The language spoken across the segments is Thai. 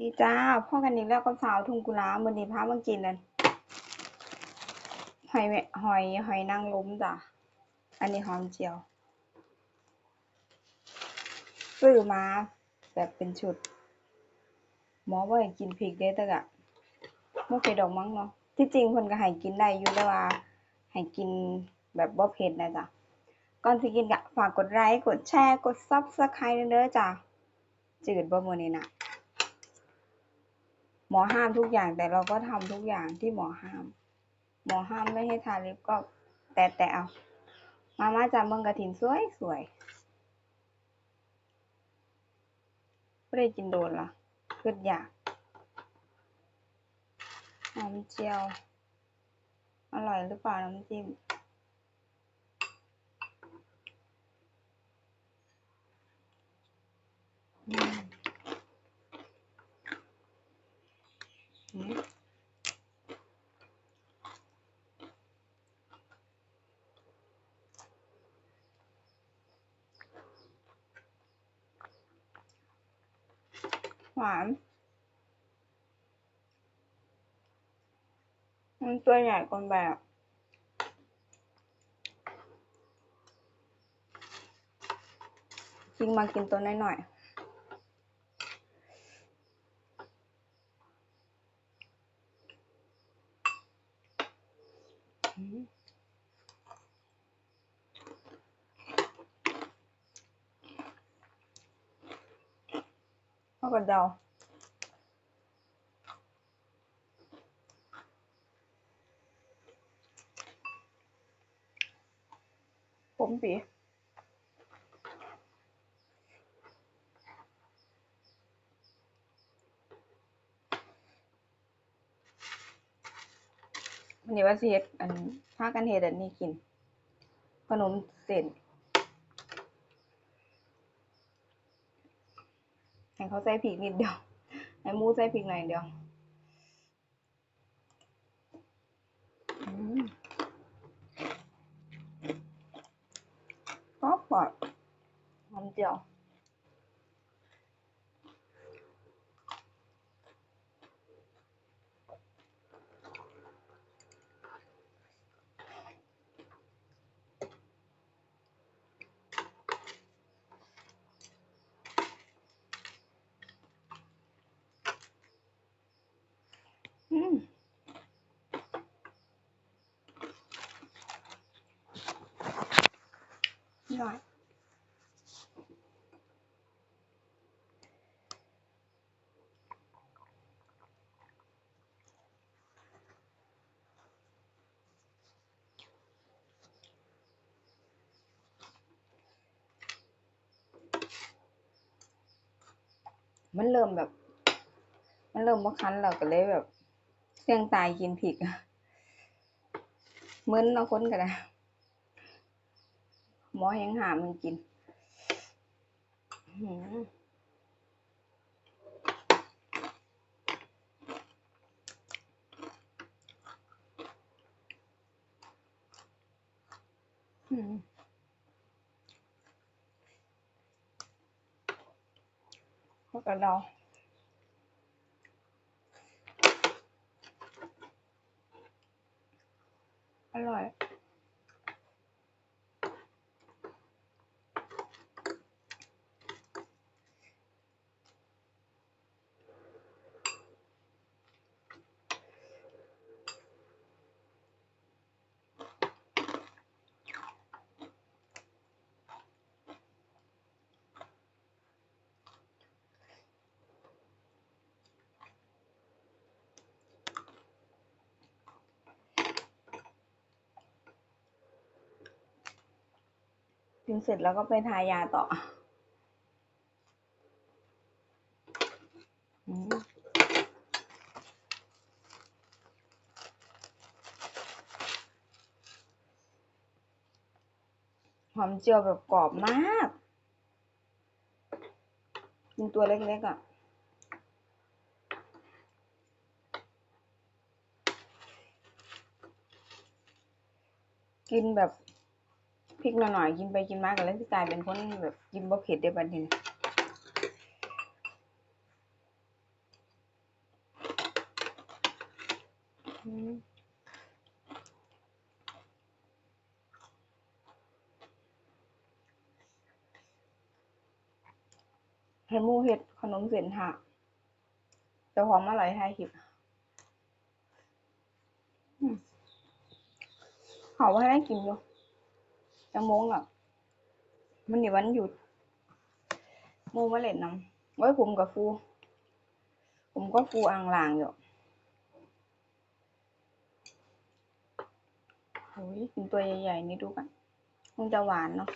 ดีจ้าพ่อกันอีกแล้วกับสาวทุ่งกุลามื้อนี้พามากินนั่นหอยแมหอยหอยนางรมจ้ะอันนี้หอมเจียวซื้อมาแบบเป็นชุด หมอบ่ให้กินพริกเด้ต่ก็บ่เผ็ดดอกมั้งเนาะที่จริงเพิ่นก็ให้กินได้อยู่แต่ว่าให้กินแบบบ่เผ็ดนะจ๊ะก่อนสิกินก็ฝากกดไลค์กดแชร์กด Subscribe เด้อจ้ะจืดบ่มื้อนี้น่ะ หมอห้ามทุกอย่างแต่เราก็ทำทุกอย่างที่หมอห้าม หมอห้ามไม่ให้ทาลิปก็แต่แต่เอา มาม่าจำเมืองกระถินสวยสวยไม่ได้กินโดนละขึ้นอยากหอมเจียว อร่อยหรือเปล่าน้ำจิ้ม หวาน มันตัวใหญ่กว่าแบบจริงมากินตัวน้อยๆากับเดาผมปีวันนี้ว่าสิเฮ็ดอันพากันเฮ็ดอันนี้กิน ขนมเส้น ให้เขาใส่พริกนิดเดียว ให้มูใส่พริกหน่อยเดียวอืมกรอบกรอดหอมเจียว อืม หน่อย มันเริ่มแบบ มันเริ่มบ่คันแล้วก็เลยแบบเสี่ยงตายกินผิกอะมึนเอาค้นก็ได้ หมอยังหามันกินอืมพวกกระเดาอร่อย กินเสร็จแล้วก็ไปทายาต่อหอมเจียวแบบกรอบมากกินตัวเล็กๆอะกินแบบ พริกหน่อยๆกินไปกินมากกันแล้วพี่ตายเป็นคนแบบกินบ่เผ็ดได้บัดนี้ให้มูเห็ดขนมเส้นหะแต่หอมอร่อยไทยหิบเขาว่าให้กินอยู่ จังโมงอะ มันนี่วันหยุดมูมาเล่นน้ำไว้ผมกับฟู ผมก็ฟูอ่างลางอยู่โอ้ยกินตัวใหญ่ๆนี่ดูกันคงจะหวานเนาะ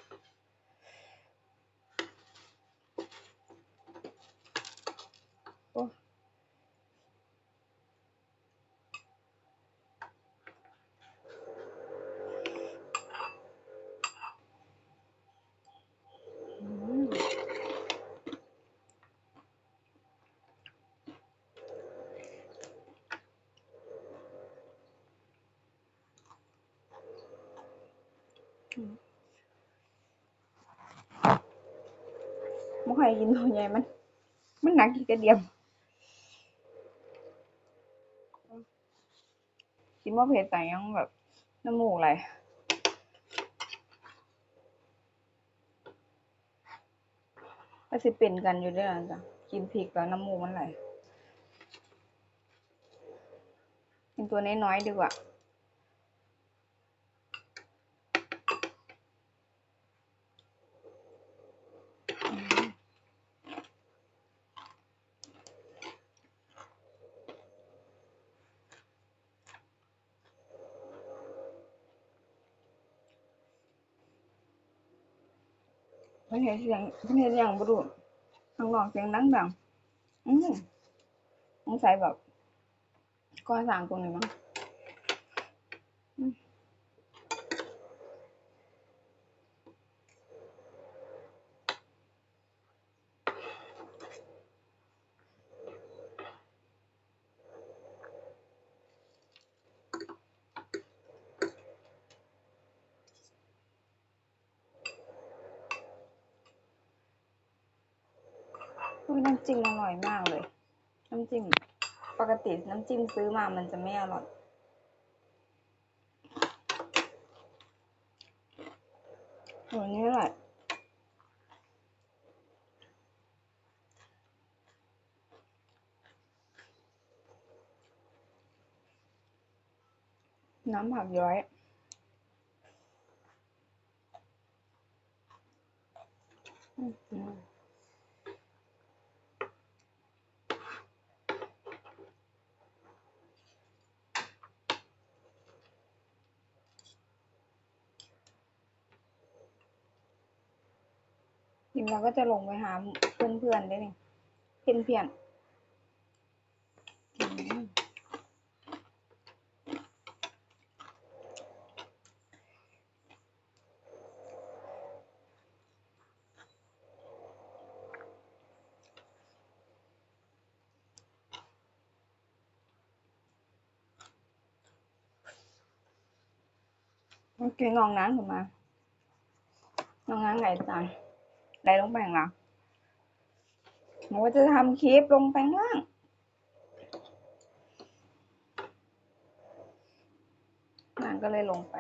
มบ่ค่อยกินตัวใหญ่มัน มันหนักกี่กระเดียม กินว่าเผ็ดแต่ยังแบบน้ำมูกไหลก็สิเป็นกันอยู่ด้วยนะจ๊ะกินพริกแล้วน้ำมูกมันไหลกินตัวน้อยๆดีกว่า เพิ่นเห็นเสียงเพิ่นเห็นอย่างบ่รู้ข้างนอกเสียงดังๆอืมสงสัยแบบก่อสร้างตรงนี้มั้ง น้ำจิ้มอร่อยมากเลย น้ำจิ้ม ปกติน้ำจิ้มซื้อมามันจะไม่อร่อย ตัวนี้แหละน้ำผักย้อย อื้อหือ กินเราก็จะลงไปหาเพื่อนๆได้นี่เพื่อนเพื่อนๆอืมเมื่อกี้น้องน้ำขึ้นมานองน้ำไหลตา ยไหลงไปข้างล่างหนูจะทำคลิปลงไปข้างล่างนางก็เลยลงไป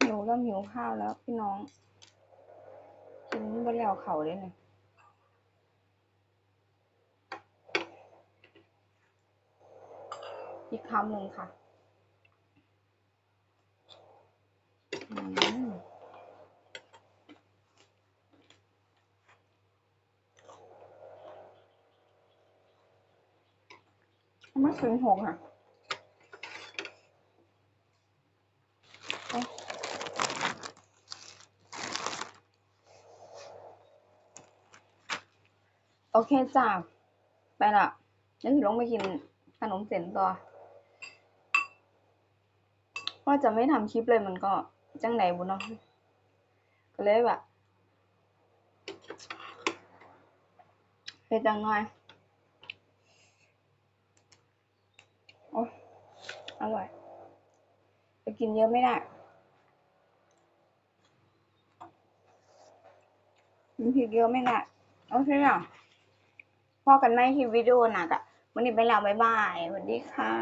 หิวเริ่มหิวข้าวแล้วพี่น้องกินบนแล้วเขาเลยเนี่ย อีกคำหนึ่งค่ะอืมไม่ถึงหกค่ะโอเคจ้าไปละเดี๋ยวสิลงไปกินขนมเส้นต่อ ว่าจะไม่ทำคลิปเลยมันก็จังไหนบุญเนาะก็เลยแบบเฮ็ดจังหน่อยโอ้อร่อยจะกินเยอะไม่ได้กินพริกเยอะไม่ได้โอเคอะพอกันไหมคลิปวิดีโอหนักอะวันนี้ไปแล้วบ๊ายบายสวัสดีค่ะ